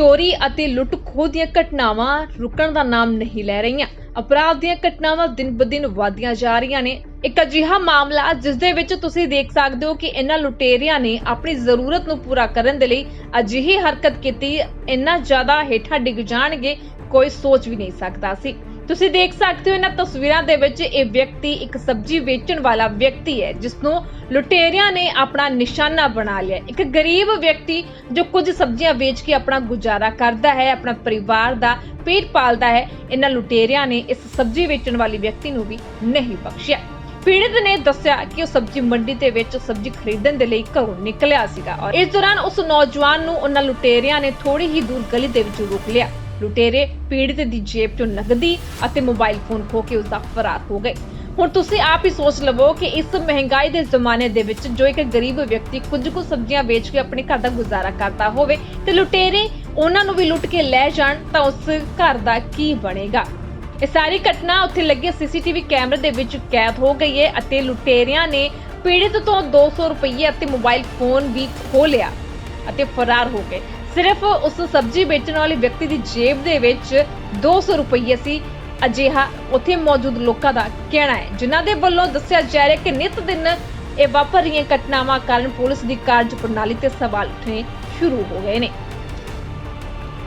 ਚੋਰੀ ਅਤੇ ਲੁੱਟ-ਖੋਹ ਦੀਆਂ ਘਟਨਾਵਾਂ ਰੁਕਣ ਦਾ ਨਾਮ ਨਹੀਂ ਲੈ ਰਹੀਆਂ। ਅਪਰਾਧ ਦੀਆਂ ਘਟਨਾਵਾਂ ਦਿਨ-ਬਦਿਨ ਵਧਦੀਆਂ ਜਾ ਰਹੀਆਂ ਨੇ। ਇੱਕ ਅਜਿਹਾ ਮਾਮਲਾ ਜਿਸ ਦੇ ਵਿੱਚ ਤੁਸੀਂ ਦੇਖ ਸਕਦੇ ਹੋ ਕਿ ਇਹਨਾਂ ਲੁਟੇਰਿਆਂ ਨੇ ਆਪਣੀ ਜ਼ਰੂਰਤ ਨੂੰ ਪੂਰਾ ਕਰਨ ਦੇ ਲਈ ਅਜਿਹੀ ਹਰਕਤ ਕੀਤੀ। ਇੰਨਾ ਜ਼ਿਆਦਾ ਹੇਠਾਂ ਡਿੱਗ ਜਾਣਗੇ, ਕੋਈ ਸੋਚ ਵੀ ਨਹੀਂ ਸਕਦਾ ਸੀ। ਤੁਸੀਂ ਦੇਖ ਸਕਦੇ ਹੋ ਇਹਨਾਂ ਤਸਵੀਰਾਂ ਦੇ ਵਿੱਚ ਇਹ ਵਿਅਕਤੀ ਇੱਕ ਸਬਜ਼ੀ ਵੇਚਣ ਵਾਲਾ ਵਿਅਕਤੀ ਹੈ ਜਿਸ ਨੂੰ ਲੁਟੇਰਿਆਂ ਨੇ ਆਪਣਾ ਨਿਸ਼ਾਨਾ ਬਣਾ ਲਿਆ ਇੱਕ ਗਰੀਬ ਵਿਅਕਤੀ ਜੋ ਕੁਝ ਸਬਜ਼ੀਆਂ ਵੇਚ ਕੇ ਆਪਣਾ ਗੁਜ਼ਾਰਾ ਕਰਦਾ ਹੈ, ਆਪਣਾ ਪਰਿਵਾਰ ਦਾ ਪੇਟ ਪਾਲਦਾ ਹੈ, ਇਹਨਾਂ ਲੁਟੇਰਿਆਂ ਨੇ ਇਸ ਸਬਜ਼ੀ ਵੇਚਣ ਵਾਲੀ ਵਿਅਕਤੀ ਨੂੰ ਵੀ ਨਹੀਂ ਬਖਸ਼ਿਆ। ਪੀੜਤ ਨੇ ਦੱਸਿਆ ਕਿ ਉਹ ਸਬਜ਼ੀ ਮੰਡੀ ਦੇ ਵਿੱਚ ਸਬਜ਼ੀ ਖਰੀਦਣ ਦੇ ਲਈ ਘਰੋਂ ਨਿਕਲਿਆ ਸੀਗਾ ਔਰ ਇਸ ਦੌਰਾਨ ਉਸ ਨੌਜਵਾਨ ਨੂੰ ਉਹਨਾਂ ਲੁਟੇਰਿਆਂ ਨੇ ਥੋੜੀ ਹੀ ਦੂਰ ਗਲੀ ਦੇ ਵਿੱਚ ਰੋਕ ਲਿਆ। ਲੁਟੇਰੇ ਪੀੜਤ ਦੀ ਜੇਬ ਚੋਂ ਨਕਦੀ ਅਤੇ ਮੋਬਾਈਲ ਫੋਨ ਖੋ ਕੇ ਉਸ ਦਾ ਫਰਾਰ ਹੋ ਗਏ। ਹੁਣ ਤੁਸੀਂ ਆਪ ਹੀ ਸੋਚ ਲਵੋ ਕਿ ਇਸ ਮਹਿੰਗਾਈ ਦੇ ਜ਼ਮਾਨੇ ਦੇ ਵਿੱਚ ਜੋ ਇੱਕ ਗਰੀਬ ਵਿਅਕਤੀ ਕੁਝ ਕੁ ਸਬਜ਼ੀਆਂ ਵੇਚ ਕੇ ਆਪਣੇ ਘਰ ਦਾ ਗੁਜ਼ਾਰਾ ਕਰਦਾ ਹੋਵੇ ਤੇ ਲੁਟੇਰੇ ਉਹਨਾਂ ਨੂੰ ਵੀ ਲੁੱਟ ਕੇ ਲੈ ਜਾਣ ਤਾਂ ਉਸ ਘਰ ਦਾ ਕੀ ਬਣੇਗਾ? ਇਹ ਸਾਰੀ ਘਟਨਾ ਉੱਥੇ ਲੱਗੇ ਸੀਸੀਟੀਵੀ ਕੈਮਰੇ ਦੇ ਵਿੱਚ ਕੈਦ ਹੋ ਗਈ ਹੈ ਅਤੇ ਲੁਟੇਰਿਆਂ ਨੇ ਪੀੜਤ ਤੋਂ 200 ਰੁਪਏ ਅਤੇ ਮੋਬਾਈਲ ਫੋਨ ਵੀ ਖੋਹ ਲਿਆ ਅਤੇ ਫਰਾਰ ਹੋ ਗਏ। ਸਿਰਫ ਉਸ ਸਬਜ਼ੀ ਵੇਚਣ ਵਾਲੇ ਵਿਅਕਤੀ ਦੀ ਜੇਬ ਦੇ ਵਿੱਚ 200 ਰੁਪਏ ਸੀ। ਅਜਿਹਾ ਉੱਥੇ ਮੌਜੂਦ ਲੋਕਾਂ ਦਾ ਕਹਿਣਾ ਹੈ, ਜਿਨ੍ਹਾਂ ਦੇ ਵੱਲੋਂ ਦੱਸਿਆ ਜਾ ਰਿਹਾ ਕਿ ਨਿਤ ਦਿਨ ਇਹ ਵਾਪਰ ਰਹੀਆਂ ਘਟਨਾਵਾਂ ਕਾਰਨ ਪੁਲਿਸ ਦੀ ਕਾਰਜ ਪ੍ਰਣਾਲੀ ਤੇ ਸਵਾਲ ਉੱਠਣੇ ਸ਼ੁਰੂ ਹੋ ਗਏ ਨੇ।